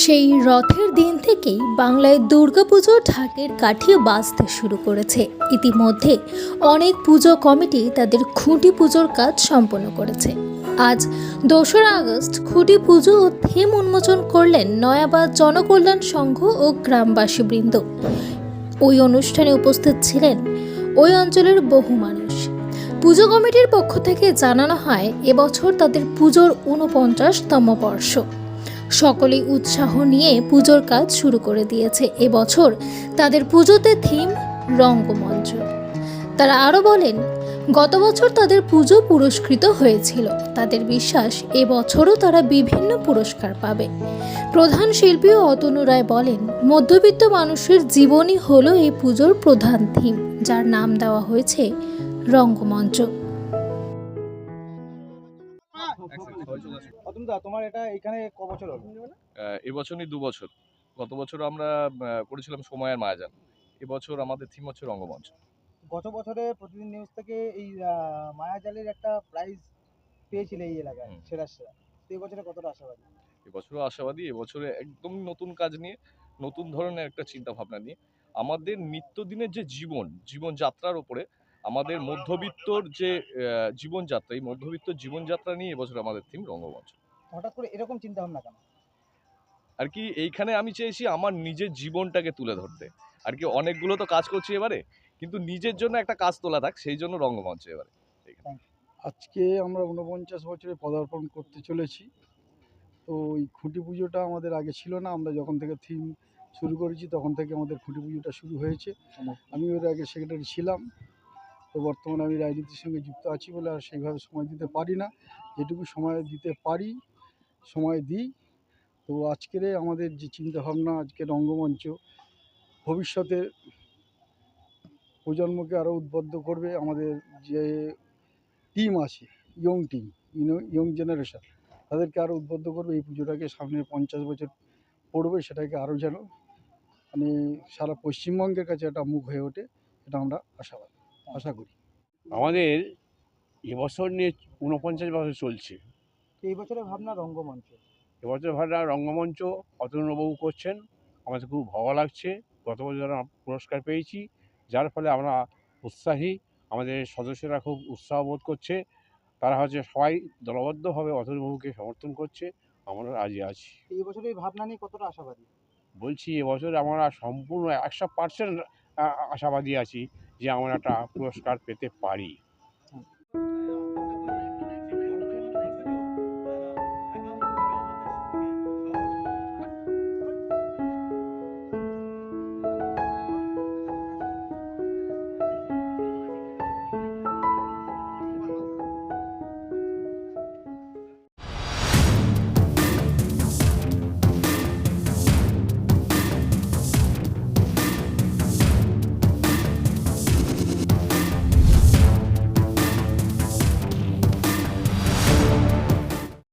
সেই রথের দিন থেকেই বাংলায় দুর্গাপুজো ঢাকের কাঠি বাঁচতে শুরু করেছে। ইতিমধ্যে অনেক পুজো কমিটি তাদের খুঁটি পুজোর কাজ সম্পন্ন করেছে। আজ দোসরা আগস্ট খুঁটি পুজো ও থিম উন্মোচন করলেন নয়াবাদ জনকল্যাণ সংঘ ও গ্রামবাসী বৃন্দ ওই অনুষ্ঠানে উপস্থিত ছিলেন ওই অঞ্চলের বহু মানুষ। পুজো কমিটির পক্ষ থেকে জানানো হয়, এবছর তাদের পুজোর ঊনপঞ্চাশতম বর্ষ। সকলেই উৎসাহ নিয়ে পুজোর কাজ শুরু করে দিয়েছে। এবছর তাদের পুজোতে থিম রঙ্গমঞ্চ। তারা আরও বলেন, গত বছর তাদের পুজো পুরস্কৃত হয়েছিল। তাদের বিশ্বাস, এবছরও তারা বিভিন্ন পুরস্কার পাবে। প্রধান শিল্পী অতনু রায় বলেন, মধ্যবিত্ত মানুষের জীবনই হলো এই পুজোর প্রধান থিম যার নাম দেওয়া হয়েছে রঙ্গমঞ্চ। দা তোমার এটা এখানে ক বছর হলো? এবছরই দু বছর। গত বছর আমরা করেছিলাম সময়ের মায়াজান এবছর আমাদের থিম হচ্ছে রঙ্গমঞ্চ। গত বছরে প্রতিদিন নিউজ থেকে এই মায়াজালের একটা প্রাইজ পেয়েছিল এই এলাকায়। সেরা সেরা। তো এই বছরে কতটা আশাবাদী? এবছরও আশাবাদী এবছরে একদম নতুন কাজ নিয়ে নতুন ধরনের একটা চিন্তা ভাবনা নিয়ে। আমাদের নিত্যদিনের যে জীবন জীবনযাত্রার উপরে আমাদের মধ্যবিত্তর যে জীবনযাত্রা এই মধ্যবিত্ত জীবনযাত্রা নিয়ে এবছর আমাদের থিম রঙ্গমঞ্চ। হঠাৎ করে এরকম চিন্তা ভাবনা কেন? আর কি এইখানে আমি চেয়েছি আমার নিজের জীবনটাকে তুলে ধরতে। আর কি অনেকগুলো তো কাজ করছি এবারে কিন্তু নিজের জন্য একটা কাজ তোলা থাক সেই জন্য রঙ্গমঞ্চ এবারে। আজকে আমরা ঊনপঞ্চাশ বছরে পদার্পণ করতে চলেছি। তো এই খুঁটি পুজোটা আমাদের আগে ছিল না আমরা যখন থেকে থিম শুরু করেছি তখন থেকে আমাদের খুঁটি পুজোটা শুরু হয়েছে। আমি ওর আগে সেক্রেটারি ছিলাম তো বর্তমানে আমি রাজনীতির সঙ্গে যুক্ত আছি বলে আর সেইভাবে সময় দিতে পারি না। যেটুকু সময় দিতে পারি সময় দিই। তো আজকের আমাদের যে চিন্তাভাবনা আজকে রঙ্গমঞ্চ ভবিষ্যতে প্রজন্মকে আরও উদ্বুদ্ধ করবে। আমাদের যে টিম আছে, ইয়ং টিম ইয়ং জেনারেশন, তাদেরকে আরও উদ্বুদ্ধ করবে। এই পুজোটাকে সামনে পঞ্চাশ বছর পড়বে, সেটাকে আরও যেন মানে সারা পশ্চিমবঙ্গের কাছে একটা মুখ হয়ে ওঠে, এটা আমরা আশাবাদ, আশা করি। আমাদের এবছর নিয়ে ঊনপঞ্চাশ বছর চলছে। এই বছরের ভাবনা রঙ্গমঞ্চ। এবছর ভাবনা রঙ্গমঞ্চ অতনুবাবু করছেন। আমাদের খুব ভালো লাগছে। গত বছর আমরা পুরস্কার পেয়েছি। যার ফলে আমরা উৎসাহী। আমাদের সদস্যরা খুব উৎসাহ বোধ করছে। তারা হচ্ছে সবাই দলবদ্ধভাবে অতনুবাবুকে সমর্থন করছে। আমরা রাজি আছি। এই বছরের এই ভাবনা নিয়ে কতটা আশাবাদী? বলছি এবছর আমরা সম্পূর্ণ একশো পার্সেন্ট আশাবাদী আছি যে আমরা একটা পুরস্কার পেতে পারি।